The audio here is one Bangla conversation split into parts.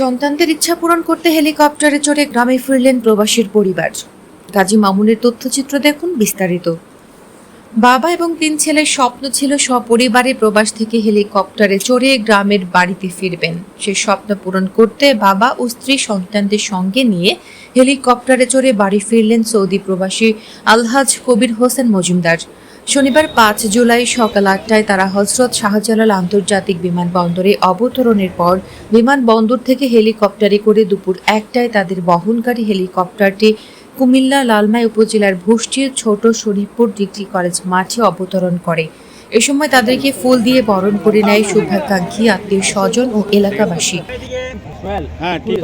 সন্তানদের ইচ্ছা পূরণ করতে হেলিকপ্টারে চড়ে গ্রামে ফিরলেন প্রবাসীর পরিবার। গাজী মামুনের তথ্যচিত্র দেখুন বিস্তারিত। বাবা এবং তিন ছেলের স্বপ্ন ছিল সপরিবারে প্রবাস থেকে হেলিকপ্টারে চড়ে গ্রামের বাড়িতে ফিরবেন। সে স্বপ্ন পূরণ করতে বাবা ও স্ত্রী সন্তানদের সঙ্গে নিয়ে হেলিকপ্টারে চড়ে বাড়ি ফিরলেন সৌদি প্রবাসী আলহাজ কবির হোসেন মজুমদার। শনিবার পাঁচ জুলাই সকাল আটটায় তারা হজরত শাহজালাল আন্তর্জাতিক বিমানবন্দরে অবতরণের পর বিমানবন্দর থেকে হেলিকপ্টারে করে দুপুর একটায় তাদের বহনকারী হেলিকপ্টারটি কুমিল্লা লালমাই উপজেলার ভুষ্টির ছোট শরীফপুর ডিগ্রি কলেজ মাঠে অবতরণ করে। এ সময় তাদেরকে ফুল দিয়ে বরণ করে নেয় শুভাকাঙ্ক্ষী আত্মীয় স্বজন ও এলাকাবাসী। হ্যাঁ ঠিক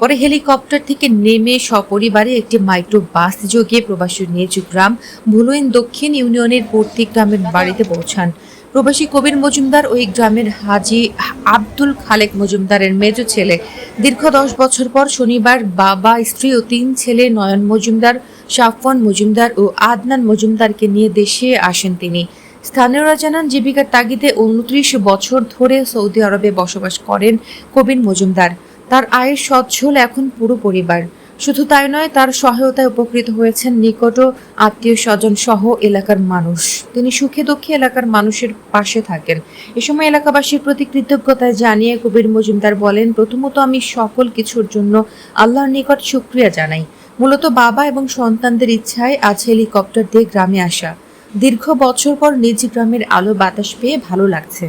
পরে হেলিকপ্টার থেকে নেমে সপরিবারে একটি মাইক্রো বাস যোগে প্রবাসী নিজ গ্রাম। ভুলুইন দক্ষিণ ইউনিয়নের পূর্তি গ্রামের বাড়িতে পৌঁছান। প্রবাসী কবির মজুমদার ওই গ্রামের হাজি আব্দুল খালেক মজুমদারের মেজ ছেলে। দীর্ঘ দশ বছর পর শনিবার বাবা, স্ত্রী ও তিন ছেলে নয়ন মজুমদার, সাফওয়ান মজুমদার ও আদনান মজুমদারকে নিয়ে দেশে আসেন তিনি। স্থানীয়রা জানান, জীবিকার তাগিদে উনত্রিশ বছর ধরে সৌদি আরবে বসবাস করেন কবির মজুমদার। তার আয়ের সচ্ছল এখন পুরো পরিবার। শুধু তাই নয়, তার সহায়তায় উপকৃত হয়েছেন নিকট আত্মীয় স্বজন সহ এলাকার মানুষ। তিনি সুখে দুঃখে এলাকার মানুষের পাশে থাকেন। এ সময় এলাকাবাসীর প্রতি কৃতজ্ঞতা জানিয়ে কবির মজুমদার বলেন, প্রথমত আমি সকল কিছুর জন্য আল্লাহর নিকট শুক্রিয়া জানাই। মূলত বাবা এবং সন্তানদের ইচ্ছায় আজ হেলিকপ্টার দিয়ে গ্রামে আসা। দীর্ঘ বছর পর নিজ গ্রামের আলো বাতাস পেয়ে ভালো লাগছে।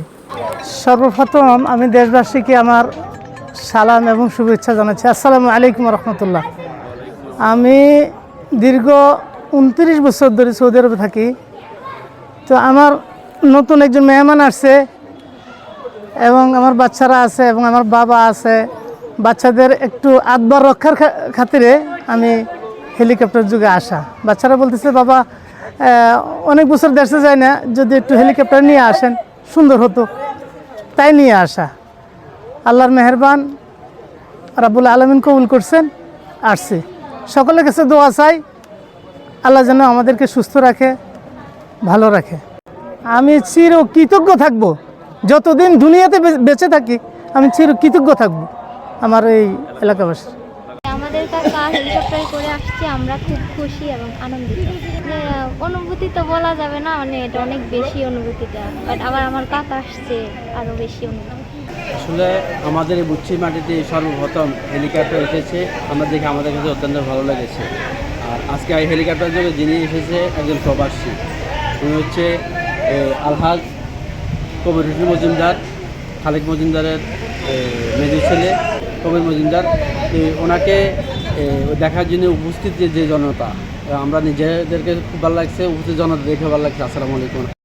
সর্বপ্রথম আমি দেশবাসীকে আমার সালাম এবং শুভেচ্ছা জানাচ্ছি। আসসালামু আলাইকুম রহমতুল্লাহ। আমি দীর্ঘ উনত্রিশ বছর ধরে সৌদি আরবে থাকি। তো আমার নতুন একজন মেহমান আসছে এবং আমার বাচ্চারা আছে এবং আমার বাবা আছে। বাচ্চাদের একটু আধবার রক্ষার খাতিরে আমি হেলিকপ্টার যুগে আসা। বাচ্চারা বলতেছে, বাবা অনেক বছর দেশে যায় না, যদি একটু হেলিকপ্টার নিয়ে আসেন, সুন্দর হতো। তাই নিয়ে আসা। আল্লাহর মেহরবান রাবুল আলমিন কবুল করছেন, আসছি। সকলের কাছে দোয়া চাই, আল্লাহ যেন আমাদেরকে সুস্থ রাখে, ভালো রাখে। আমি চির কৃতজ্ঞ থাকব। যতদিন দুনিয়াতে বেঁচে থাকি, আমি চির কৃতজ্ঞ থাকব। আমার এই এলাকাবাসী। আমাদের কাকা হেলিকপ্টারে করে আসছে আমরা খুব খুশি এবং আনন্দিত। অনুভূতি তো বলা যাবে না মানে এটা অনেক বেশি অনুভূতিটা। বাট আবার আমার কাকা আসছে আরও বেশি অনুভূতি। আসলে আমাদের এই বুচ্ছি মাটিতে সর্বপ্রথম হেলিকপ্টার এসেছে আমরা দেখে আমাদের কাছে অত্যন্ত ভালো লেগেছে। আর আজকে এই হেলিকপ্টার যোগে যিনি এসেছে একজন প্রবাসী। উনি হচ্ছে আলহাজ কবির হোসেন মজুমদার খালেক মজুমদারের এ, মেজর ছেলে। কবির মজুমদার ওনাকে দেখার জন্য উপস্থিত যে যে জনতা আমরা নিজেদেরকে খুব ভালো লাগছে, উপস্থিত জনতা দেখে ভালো লাগছে। আসসালামু আলাইকুম।